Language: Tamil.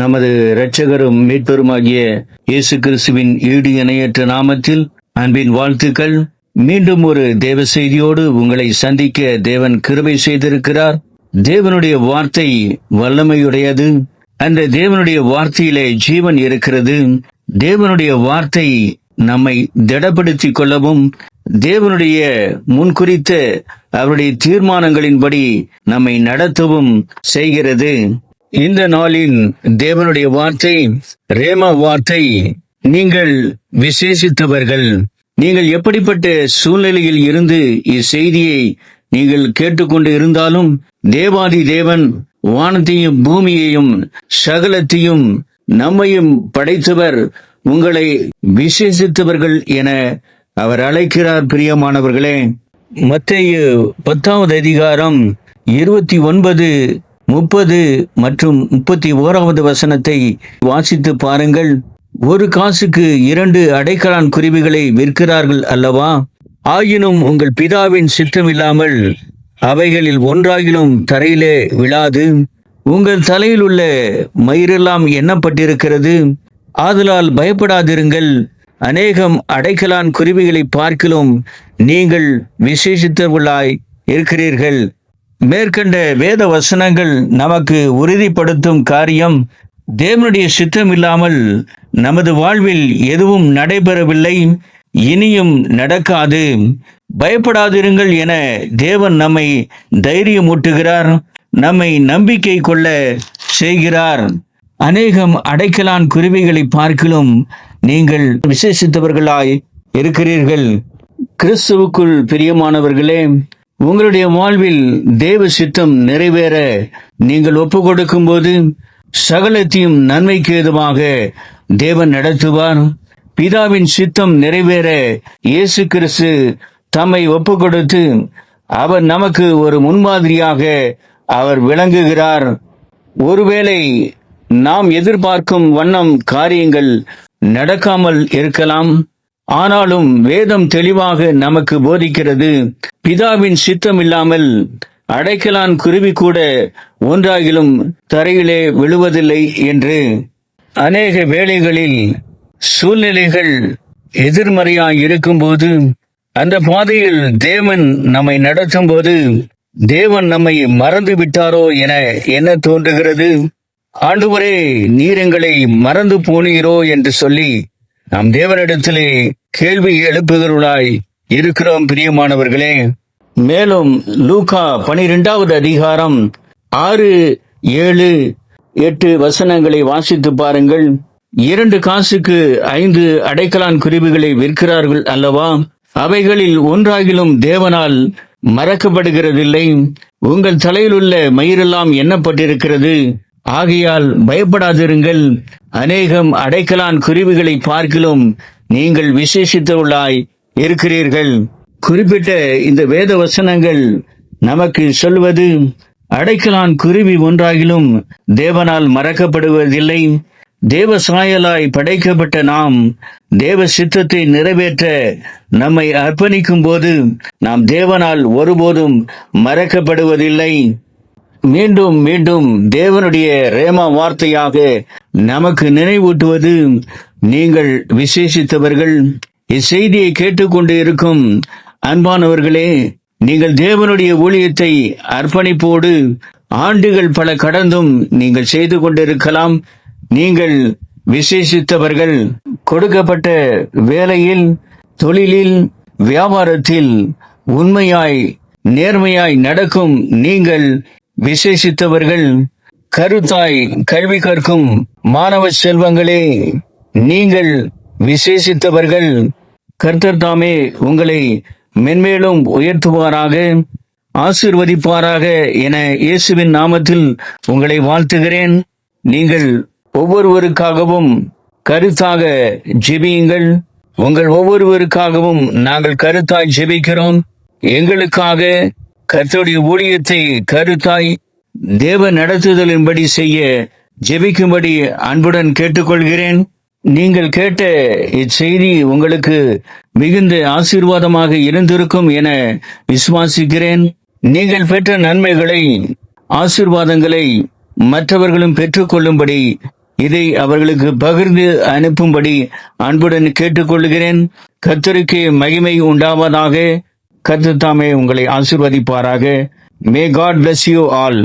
நமது இரட்சகரும் மீட்பெருமாகிய இயேசு கிறிஸ்துவின் ஈடு இணையற்ற நாமத்தில் அன்பின் வாழ்த்துக்கள். மீண்டும் ஒரு தேவ செய்தியோடு உங்களை சந்திக்க தேவன் கிருபை செய்திருக்கிறார். தேவனுடைய வார்த்தை வல்லமையுடையது. அந்த தேவனுடைய வார்த்தையிலே ஜீவன் இருக்கிறது. தேவனுடைய வார்த்தை நம்மை திடப்படுத்திக் கொள்ளவும் தேவனுடைய முன்குறித்த அவருடைய தீர்மானங்களின்படி நம்மை நடத்தவும் செய்கிறது. இந்த நாளின் தேவனுடைய வார்த்தை ரேமா வார்த்தை நீங்கள் விசேஷித்தவர்கள். நீங்கள் எப்படிப்பட்ட சூழ்நிலையில் இருந்து இச்செய்தியை நீங்கள் கேட்டுக்கொண்டு இருந்தாலும் தேவாதி தேவன் வானத்தையும் பூமியையும் சகலத்தையும் நம்மையும் படைத்தவர் உங்களை விசேஷித்தவர்கள் என அவர் அழைக்கிறார் பிரியமானவர்களே. மத்திய பத்தாவது அதிகாரம் இருபத்தி ஒன்பது முப்பது மற்றும் முப்பத்தி ஓராவது வசனத்தை வாசித்து பாருங்கள். ஒரு காசுக்கு இரண்டு அடைக்கலான் குருவிகளை விற்கிறார்கள் அல்லவா? ஆயினும் உங்கள் பிதாவின் சித்தமில்லாமல் அவைகளில் ஒன்றாகிலும் தரையிலே விழாது. உங்கள் தலையில் உள்ள மயிரெல்லாம் எண்ணப்பட்டிருக்கிறது. ஆதலால் பயப்படாதிருங்கள். அநேகம் அடைக்கலான் குருவிகளை பார்க்கிலும் நீங்கள் விசேஷித்தவர்களாய் இருக்கிறீர்கள். மேற்கண்ட வேத வசனங்கள் நமக்கு உறுதிப்படுத்தும் காரியம் தேவனுடைய சித்தம் இல்லாமல் நமது வாழ்வில் எதுவும் நடைபெறவில்லை இனியும் நடக்காது. பயப்படாதிருங்கள் என தேவன் நம்மை தைரியமூட்டுகிறார் நம்மை நம்பிக்கை கொள்ள செய்கிறார். அநேகம் அடைக்கலான் குருவிகளை பார்க்கிலும் நீங்கள் விசேஷித்தவர்களாய் இருக்கிறீர்கள். கிறிஸ்துவுக்குள் பிரியமானவர்களே உங்களுடைய வாழ்வில் தேவ சித்தம் நிறைவேற நீங்கள் ஒப்பு கொடுக்கும்போது சகலத்தையும் நன்மைக்கு ஏதுவாக தேவன் நடத்துவார். பிதாவின் சித்தம் நிறைவேற இயேசு கிறிஸ்து தம்மை ஒப்பு கொடுத்து அவர் நமக்கு ஒரு முன்மாதிரியாக அவர் விளங்குகிறார். ஒருவேளை நாம் எதிர்பார்க்கும் வண்ணம் காரியங்கள் நடக்காமல் இருக்கலாம். ஆனாலும் வேதம் தெளிவாக நமக்கு போதிக்கிறது. பிதாவின் சித்தம் இல்லாமல் அடைக்கலான் குருவி கூட ஒன்றாகிலும் தரையிலே விழுவதில்லை என்று அநேக வேளைகளில் சூழ்நிலைகள் எதிர்மறையாய் இருக்கும்போது அந்த பாதையில் தேவன் நம்மை நடத்தும் போது தேவன் நம்மை மறந்து விட்டாரோ என என்ன தோன்றுகிறது? ஆண்டுவரே நீர் எங்களை மறந்து போனீரோ என்று சொல்லி நாம் தேவனிடத்திலே கேள்வி எழுப்புகிறவர்களாய் இருக்கிறோம் பிரியமானவர்களே. மேலும் லூகா பனிரெண்டாவது அதிகாரம் ஆறு ஏழு எட்டு வசனங்களை வாசித்து பாருங்கள். இரண்டு காசுக்கு ஐந்து அடைக்கலான் குருவிகளை விற்கிறார்கள் அல்லவா? அவைகளில் ஒன்றாகிலும் தேவனால் மறக்கப்படுகிறதில்லை. உங்கள் தலையிலுள்ள மயிரெல்லாம் எண்ணப்பட்டிருக்கிறது. ஆகையால் பயப்படாதிருங்கள். அநேகம் அடைக்கலான் குருவிகளை பார்க்கிலும் நீங்கள் விசேஷித்தவர்களாய் இருக்கிறீர்கள். குறிப்பிட்ட இந்த வேத வசனங்கள் நமக்கு சொல்வது அடைக்கலான் குருவி ஒன்றாகிலும் தேவனால் மறக்கப்படுவதில்லை. தேவ சாயலாய் படைக்கப்பட்ட நாம் தேவ சித்தத்தை நிறைவேற்ற நம்மை அர்ப்பணிக்கும் போது நாம் தேவனால் ஒருபோதும் மறக்கப்படுவதில்லை. மீண்டும் மீண்டும் தேவனுடைய ரேமா வார்த்தையாக நமக்கு நினைவூட்டுவது நீங்கள் விசேஷித்தவர்கள். இச்செய்தியை கேட்டுக்கொண்டு இருக்கும் அன்பானவர்களே நீங்கள் தேவனுடைய ஊழியத்தை அர்ப்பணிப்போடு ஆண்டுகள் பல கடந்தும் நீங்கள் செய்து கொண்டிருக்கலாம். நீங்கள் விசேஷித்தவர்கள். கொடுக்கப்பட்ட வேலையில் தொழிலில் வியாபாரத்தில் உண்மையாய் நேர்மையாய் நடக்கும் நீங்கள் விசேஷித்தவர்கள் கருத்தாய் கல்வி கற்கும் மாணவ செல்வங்களே நீங்கள் விசேஷித்தவர்கள். கர்த்தர் தாமே உங்களை மென்மேலும் உயர்த்துவாராக ஆசிர்வதிப்பாராக என இயேசுவின் நாமத்தில் உங்களை வாழ்த்துகிறேன். நீங்கள் ஒவ்வொருவருக்காகவும் கருத்தாக ஜெபியுங்கள். உங்கள் ஒவ்வொருவருக்காகவும் நாங்கள் கருத்தாய் ஜெபிக்கிறோம். எங்களுக்காக கர்த்தருடைய ஊழியத்தை கருத்தாய் தேவ நடத்துதலின்படி செய்ய ஜெபிக்கும்படி அன்புடன் கேட்டுக்கொள்கிறேன். நீங்கள் கேட்ட இச்செய்தி உங்களுக்கு மிகுந்த ஆசீர்வாதமாக இருந்திருக்கும் என விசுவாசிக்கிறேன். நீங்கள் பெற்ற நன்மைகளை ஆசீர்வாதங்களை மற்றவர்களும் பெற்றுக்கொள்ளும்படி இதை அவர்களுக்கு பகிர்ந்து அனுப்பும்படி அன்புடன் கேட்டுக்கொள்கிறேன். கத்தருக்கு மகிமை உண்டாவதாக கர்த்தர் தாமே உங்களை ஆசிர்வதிப்பாராக. May God bless you all